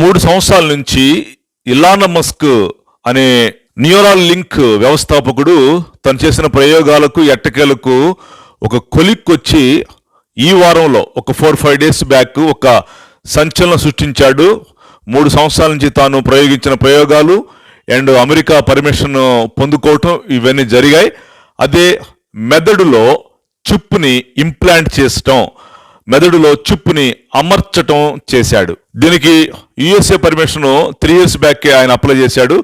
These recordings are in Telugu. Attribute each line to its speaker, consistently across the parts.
Speaker 1: మూడు సంవత్సరాల నుంచి ఇలాన మస్క్ అనే న్యూరాల్ లింక్ వ్యవస్థాపకుడు తను చేసిన ప్రయోగాలకు ఎట్టకేలకు ఒక కొలిక్ వచ్చి ఈ వారంలో ఒక ఫోర్ ఫైవ్ డేస్ బ్యాక్ ఒక సంచలనం సృష్టించాడు. మూడు సంవత్సరాల నుంచి తాను ప్రయోగించిన ప్రయోగాలు అండ్ అమెరికా పర్మిషన్ పొందుకోవటం ఇవన్నీ జరిగాయి. అదే మెదడులో చిప్పుని ఇంప్లాంట్ చేసటం మెదడులో చిప్పుని అమర్చటం చేశాడు. దీనికి USA permission three years back ఆయన అప్లై చేశాడు.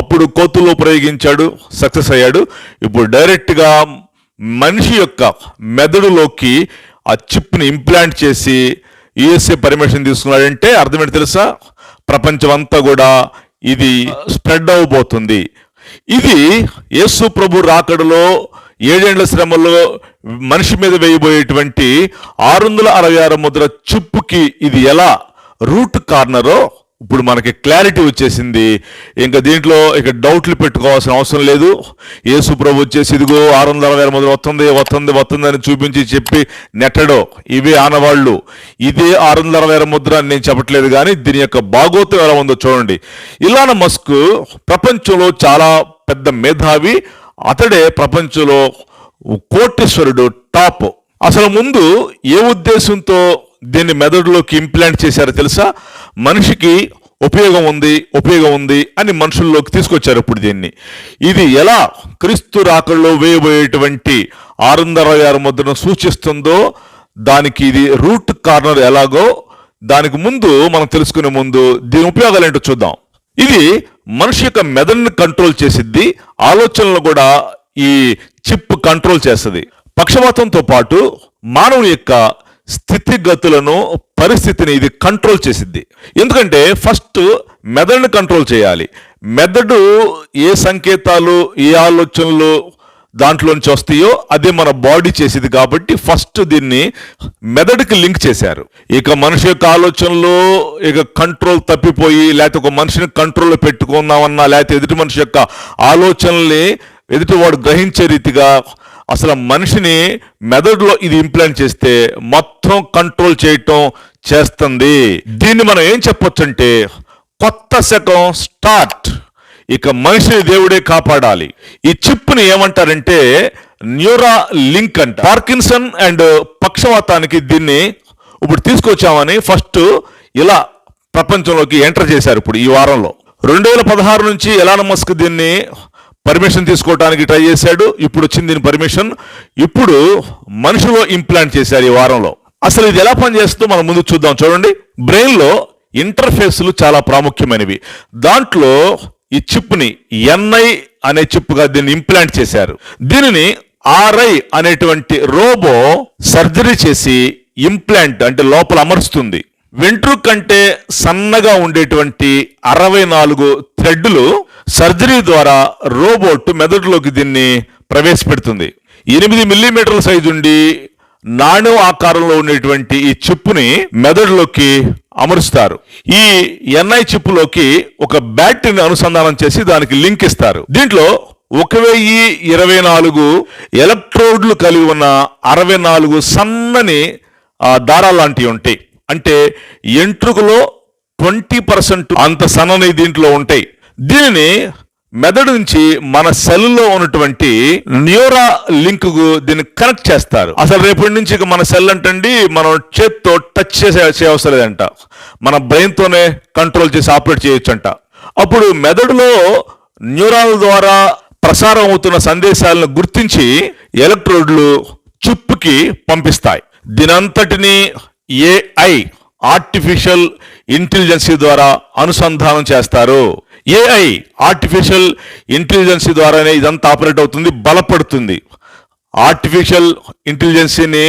Speaker 1: అప్పుడు కోతుల్లో ప్రయోగించాడు సక్సెస్ అయ్యాడు. ఇప్పుడు డైరెక్ట్గా మనిషి యొక్క మెదడులోకి ఆ చిప్ని ఇంప్లాంట్ చేసి యుఎస్ఏ పర్మిషన్ తీసుకున్నాడంటే అర్థమేంటి తెలుసా? ప్రపంచం అంతా కూడా ఇది స్ప్రెడ్ అవ్వబోతుంది. ఇది యేసు ప్రభు రాకడలో ఏడేండ్ల శ్రమలో మనిషి మీద వేయబోయేటువంటి ఆరు వందల అరవై ఆరు ముద్ర చిప్పుకి ఇది ఎలా రూట్ కార్నరో ఇప్పుడు మనకి క్లారిటీ వచ్చేసింది. ఇంకా దీంట్లో ఇక డౌట్లు పెట్టుకోవాల్సిన అవసరం లేదు. యేసు ప్రభు వచ్చేసి ఇదిగో ఆరు వందల అరవై ఆరు ముద్ర వస్తుంది వస్తుంది వస్తుంది అని చూపించి చెప్పి నెట్టడో ఇవే ఆనవాళ్ళు. ఇదే ఆరు వందల అరవై ఆరు ముద్ర అని నేను చెప్పట్లేదు కానీ దీని యొక్క భాగోత్వం ఎలా ఉందో చూడండి. ఇలాన మస్క్ ప్రపంచంలో చాలా పెద్ద మేధావి అతడే ప్రపంచంలో కోటేశ్వరుడు టాప్. అసలు ముందు ఏ ఉద్దేశంతో దీన్ని మెదడులోకి ఇంప్లాంట్ చేశారో తెలుసా? మనిషికి ఉపయోగం ఉంది ఉపయోగం ఉంది అని మనుషుల్లోకి తీసుకొచ్చారు ఇప్పుడు దీన్ని. ఇది ఎలా క్రీస్తు రాకల్లో వేయబోయేటువంటి ఆరు వందల అరవై ఆరు ముద్రను సూచిస్తుందో దానికి ఇది రూట్ కార్నర్ ఎలాగో దానికి ముందు మనం తెలుసుకునే ముందు దీని ఉపయోగాలు ఏంటో చూద్దాం. ఇది మనిషి యొక్క మెదడుని కంట్రోల్ చేసిద్ది ఆలోచనలు కూడా ఈ చిప్ కంట్రోల్ చేస్తుంది. పక్షవాతంతో పాటు మానవుని యొక్క స్థితిగతులను పరిస్థితిని ఇది కంట్రోల్ చేసిద్ది. ఎందుకంటే ఫస్ట్ మెదడుని కంట్రోల్ చేయాలి. మెదడు ఏ సంకేతాలు ఏ ఆలోచనలు దాంట్లోంచి వస్తాయో అదే మన బాడీ చేసేది కాబట్టి ఫస్ట్ దీన్ని మెదడుకి లింక్ చేశారు. ఇక మనిషి యొక్క ఆలోచనలో ఇక కంట్రోల్ తప్పిపోయి లేకపోతే ఒక మనిషిని కంట్రోల్లో పెట్టుకుందామన్నా లేకపోతే ఎదుటి మనిషి యొక్క ఆలోచనల్ని ఎదుటివాడు గ్రహించే రీతిగా అసలు మనిషిని మెదడులో ఇది ఇంప్లాంట్ చేస్తే మొత్తం కంట్రోల్ చేయటం చేస్తుంది. దీన్ని మనం ఏం చెప్పొచ్చు అంటే కొత్త శకం స్టార్ట్. ఇక మనిషిని దేవుడే కాపాడాలి. ఈ చిప్ని ఏమంటారంటే న్యూరా లింక్ అంట. పార్కిన్సన్ అండ్ పక్షవాతానికి దీన్ని ఇప్పుడు తీసుకొచ్చామని ఫస్ట్ ఇలా ప్రపంచంలోకి ఎంటర్ చేశారు ఇప్పుడు ఈ వారంలో. రెండు వేల పదహారు నుంచి ఎలాన్ మస్క్ దీన్ని పర్మిషన్ తీసుకోవడానికి ట్రై చేశాడు. ఇప్పుడు వచ్చింది దీని పర్మిషన్. ఇప్పుడు మనిషిలో ఇంప్లాంట్ చేశారు ఈ వారంలో. అసలు ఇది ఎలా పనిచేస్తుందో మనం ముందు చూద్దాం. చూడండి. బ్రెయిన్లో ఇంటర్ఫేస్లు చాలా ప్రాముఖ్యమైనవి. దాంట్లో ఈ చిప్ని ఎన్ఐ అనే చిప్గా దీన్ని ఇంప్లాంట్ చేశారు. దీనిని ఆర్ఐ అనేటువంటి రోబో సర్జరీ చేసి ఇంప్లాంట్ అంటే లోపల అమర్చుతుంది వెంట్రుక కంటే సన్నగా ఉండేటువంటి అరవై నాలుగు థ్రెడ్లు సర్జరీ ద్వారా రోబోట్ మెదడులోకి దీన్ని ప్రవేశపెడుతుంది. ఎనిమిది మిల్లీమీటర్ల సైజు ఉండి నాణ్యం ఆకారంలో ఉండేటువంటి ఈ చిప్పుని మెదడులోకి అమరుస్తారు. ఈ ఎన్ఐ చిప్పులోకి ఒక బ్యాటరీని అనుసంధానం చేసి దానికి లింక్ ఇస్తారు. దీంట్లో ఒక వెయ్యి ఇరవై నాలుగు ఎలక్ట్రోడ్లు కలిగి ఉన్న అరవై నాలుగు సన్నని ఆ, దారాలు లాంటివి ఉంటాయి. అంటే ఎంట్రుకలో ట్వంటీ పర్సెంట్ అంత సన్నని దీంట్లో ఉంటాయి. దీనిని మెదడు నుంచి మన సెల్లో ఉన్నటువంటి న్యూరా లింక్కు దీన్ని కనెక్ట్ చేస్తారు. అసలు రేపటి నుంచి మన సెల్ అంటండి మనం చేత్తో టచ్ చేసే చేయవసరం లేదంట. మన బ్రెయిన్ తోనే కంట్రోల్ చేసి ఆపరేట్ చేయొచ్చు అంట అప్పుడు మెదడులో న్యూరాల ద్వారా ప్రసారం అవుతున్న సందేశాలను గుర్తించి ఎలక్ట్రోడ్లు చుప్పుకి పంపిస్తాయి. దీనంతటిని ఏఐ ఆర్టిఫిషియల్ ఇంటెలిజెన్సీ ద్వారా అనుసంధానం చేస్తారు. ఏఐ ఆర్టిఫిషియల్ ఇంటెలిజెన్సీ ద్వారానే ఇదంతా ఆపరేట్ అవుతుంది బలపడుతుంది. ఆర్టిఫిషియల్ ఇంటెలిజెన్సీని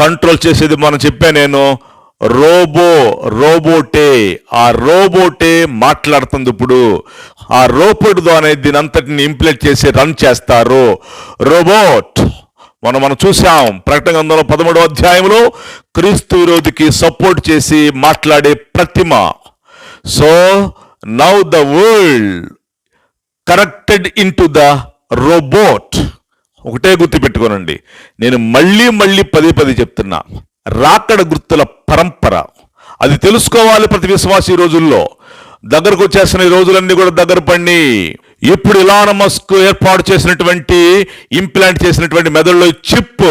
Speaker 1: కంట్రోల్ చేసేది మనం చెప్పా నేను రోబో రోబోటే. ఆ రోబోటే మాట్లాడుతుంది ఇప్పుడు. ఆ రోబోట్ ద్వారా దీని అంతటిని ఇంప్లిమెంట్ చేసి రన్ చేస్తారు. రోబోట్ మనం మనం చూసాం ప్రకటన గ్రంథంలో పదమూడవ అధ్యాయంలో క్రీస్తు విరోధికి సపోర్ట్ చేసి మాట్లాడే ప్రతిమ. So now the world corrected in to the robot ఒకటే గుర్తు పెట్టుకోనండి. నేను మళ్ళీ మళ్ళీ పదే పదే చెప్తున్నా. రాకడ గుర్తుల పరంపర. అది తెలుసుకోవాలి ప్రతి విశ్వాసీ రోజుల్లో. దగ్గరకు వచ్చేసిన ఈ రోజులన్నీ కూడా దగ్గర పడి ఇప్పుడు ఇలాన్ మస్క్ ఏర్పాటు చేసినటువంటి ఇంప్లాంట్ చేసినటువంటి మెదడులో చిప్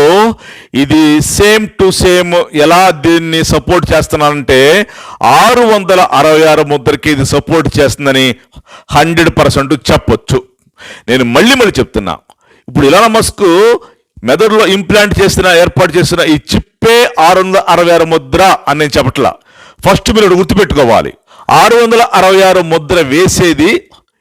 Speaker 1: ఇది సేమ్ టు సేమ్ ఎలా దీన్ని సపోర్ట్ చేస్తున్నానంటే ఆరు వందల అరవై ఆరు ముద్రకి ఇది సపోర్ట్ చేస్తుందని హండ్రెడ్ పర్సెంట్ చెప్పొచ్చు. నేను మళ్ళీ మళ్ళీ చెప్తున్నా. ఇప్పుడు ఇలాన్ మస్క్ మెదడులో ఇంప్లాంట్ చేసిన ఏర్పాటు చేసిన ఈ చిప్పే ఆరు వందల అరవై ఆరు ముద్ర అని నేను చెప్పట్లా. ఫస్ట్ మీరు గుర్తుపెట్టుకోవాలి. ఆరు వందల అరవై ఆరు ముద్ర వేసేది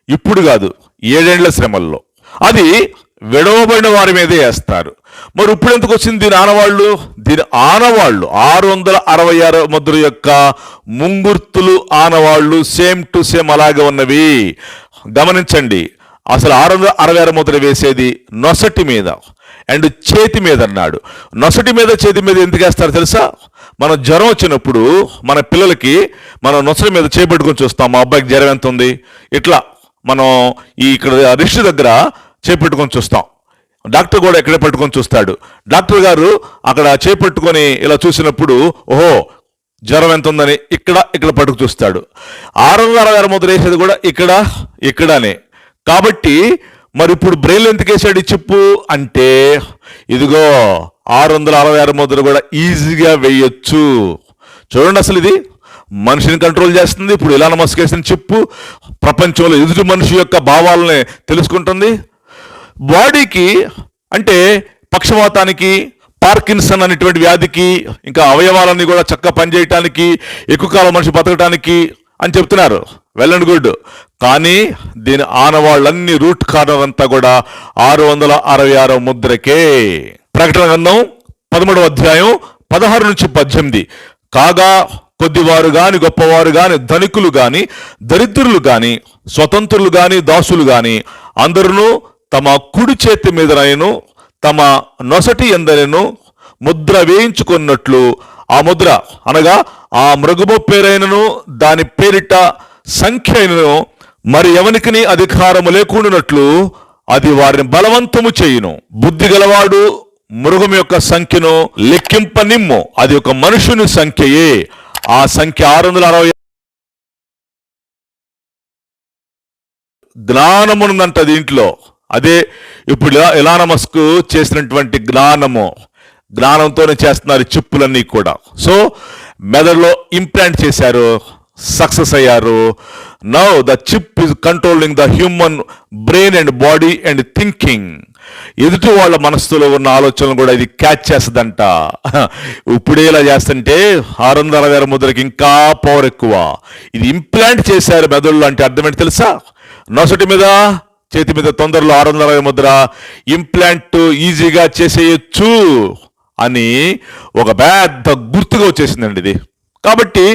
Speaker 1: ఇప్పుడు కాదు ఏడేండ్ల శ్రమల్లో. అది విడవబడిన వారి మీదే వేస్తారు. మరి ఇప్పుడు ఎందుకు వచ్చింది దీని ఆనవాళ్ళు? దీని ఆనవాళ్ళు ఆరు వందల అరవై ఆరు ముద్ర యొక్క ముంగుర్తులు ఆనవాళ్ళు సేమ్ టు సేమ్ అలాగే ఉన్నవి. గమనించండి అసలు ఆరు వందల అరవై ఆరు ముద్ర వేసేది నొసటి మీద అండ్ చేతి మీద అన్నాడు. నొసటి మీద చేతి మీద ఎందుకు వేస్తారు తెలుసా? మన జ్వరం వచ్చినప్పుడు మన పిల్లలకి మనం నొసటి మీద చేపెట్టుకొని చూస్తాం మా అబ్బాయికి జ్వరం ఎంత ఉంది? ఇట్లా మనం ఈ ఇక్కడ రిస్ట్ దగ్గర చేపెట్టుకొని చూస్తాం. డాక్టర్ కూడా ఎక్కడే పట్టుకొని చూస్తాడు. డాక్టర్ గారు అక్కడ చేపట్టుకొని ఇలా చూసినప్పుడు ఓహో జ్వరం ఎంత ఉందని ఇక్కడ ఇక్కడ పట్టుకు చూస్తాడు. ఆరు వందల అరవై ఆరు వేసేది కూడా ఇక్కడ ఇక్కడనే. కాబట్టి మరి ఇప్పుడు బ్రెయిన్ ఎందుకు వేసాడు ఈ చిప్పు అంటే ఇదిగో ఆరు వందల అరవై ఆరు ముద్ర కూడా ఈజీగా వేయొచ్చు. చూడండి అసలు ఇది. మనిషిని కంట్రోల్ చేస్తుంది. ఇప్పుడు ఇలా మస్కేసిన చిప్పు ప్రపంచంలో ఎదుటి మనిషి యొక్క భావాలని తెలుసుకుంటుంది. బాడీకి అంటే పక్షవాతానికి పార్కిన్సన్ అనేటువంటి వ్యాధికి ఇంకా అవయవాలన్నీ కూడా చక్కగా పనిచేయటానికి ఎక్కువ కాలం మనిషి బతకటానికి అని చెప్తున్నారు. Well and good. కానీ దీని ఆనవాళ్ళన్ని రూట్ కార్నర్ అంతా కూడా ఆరు వందల అరవై ఆరో ముద్రకే. ప్రకటన గ్రంథం పదమూడవ అధ్యాయం పదహారు నుంచి పద్దెనిమిది. కాగా కొద్దివారు గాని గొప్పవారు గాని ధనికులు గాని దరిద్రులు గాని స్వతంత్రులు గాని దాసులు గాని అందరూ తమ కుడి చేతి మీదనైను తమ నొసటి ఎందరైను ముద్ర వేయించుకున్నట్లు ఆ ముద్ర అనగా ఆ మృగము పేరైనను దాని పేరిట సంఖ్య అయినను మరి ఎవనికి అధికారము లేకుండానట్లు అది వారిని బలవంతము చేయును. బుద్ధి గలవాడు మృగం యొక్క సంఖ్యను లెక్కింపనిమ్ము. అది ఒక మనుషుని సంఖ్యయే. ఆ సంఖ్య ఆరు వందల అరవై జ్ఞానమునంట దీంట్లో. అదే ఇప్పుడు ఇలా మస్క్ చేసినటువంటి జ్ఞానము. జ్ఞానంతోనే చేస్తున్నారు చిప్పులన్నీ కూడా. సో మెదడులో ఇంప్లాంట్ చేశారు. సక్సెస్ అయ్యారు. Now the chip is controlling the human brain and body and thinking. ఎదుటి వాళ్ళ మనస్సులో ఉన్న ఆలోచనలు కూడా ఇది క్యాచ్ చేస్తుందంట. ఇప్పుడే ఇలా చేస్తుంటే ఆరు వందల అరవై ఆరు ముద్రకి ఇంకా పవర్ ఎక్కువ. ఇది ఇంప్లాంట్ చేశారు మెదడులో అంటే అర్థమేంటి తెలుసా? నొసటి మీద చేతి మీద తొందరలో ఆరు వందల అరవై ముద్ర ఇంప్లాంట్ ఈజీగా చేసేయచ్చు అని ఒక పెద్ద గుర్తుగా వచ్చేసిందండి ఇది. కాబట్టి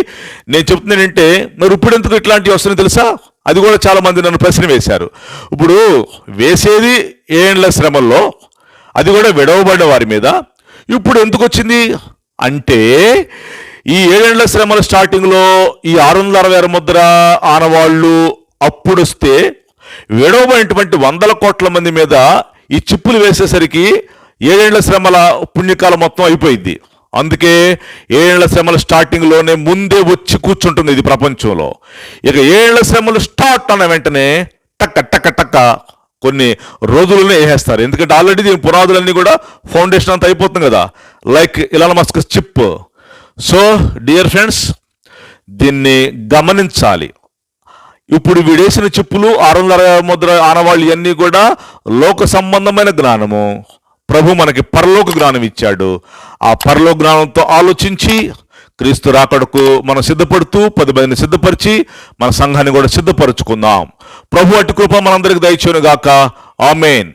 Speaker 1: నేను చెప్తున్నానంటే మరి ఇప్పుడు ఎందుకు ఇట్లాంటివి వస్తున్నాయి తెలుసా? అది కూడా చాలా మంది నన్ను ప్రశ్న వేశారు. ఇప్పుడు వేసేది ఏండ్ల శ్రమల్లో? అది కూడా విడవబడ్డ వారి మీద. ఇప్పుడు ఎందుకు వచ్చింది? అంటే ఈ ఏడేళ్ళ శ్రమల స్టార్టింగ్లో ఈ ఆరు వందల అరవై ఆరు ముద్ర ఆనవాళ్ళు అప్పుడొస్తే విడవబడినటువంటి వందల కోట్ల మంది మీద ఈ చిప్పులు వేసేసరికి ఏడేళ్ళ శ్రమల పుణ్యకాలం మొత్తం అయిపోయింది. అందుకే ఏళ్ళ శ్రమల స్టార్టింగ్లోనే ముందే వచ్చి కూర్చుంటుంది ఇది ప్రపంచంలో. ఇక ఏళ్ళ శ్రమలు స్టార్ట్ అన్న వెంటనే టక్క టక్క టక్క కొన్ని రోజులనే వేసేస్తారు. ఎందుకంటే ఆల్రెడీ దీని పునాదులన్నీ కూడా ఫౌండేషన్ అంతా అయిపోతుంది కదా. Like Elon Musk chip so dear friends దీన్ని గమనించాలి. ఇప్పుడు వీడేసిన చిప్పులు ఆరు వందల ముద్ర ఆనవాళ్ళు ఇవన్నీ కూడా లోక సంబంధమైన జ్ఞానము. ప్రభు మనకి పరలోక జ్ఞానం ఇచ్చాడు. ఆ పరలోక జ్ఞానంతో ఆలోచించి క్రీస్తు రాకడకు మనం సిద్ధపడుతూ పది మందిని సిద్ధపరిచి మన సంఘాన్ని కూడా సిద్ధపరచుకుందాం. ప్రభు అటు కృప మనందరికి దయచేయను గాక ఆమెన్.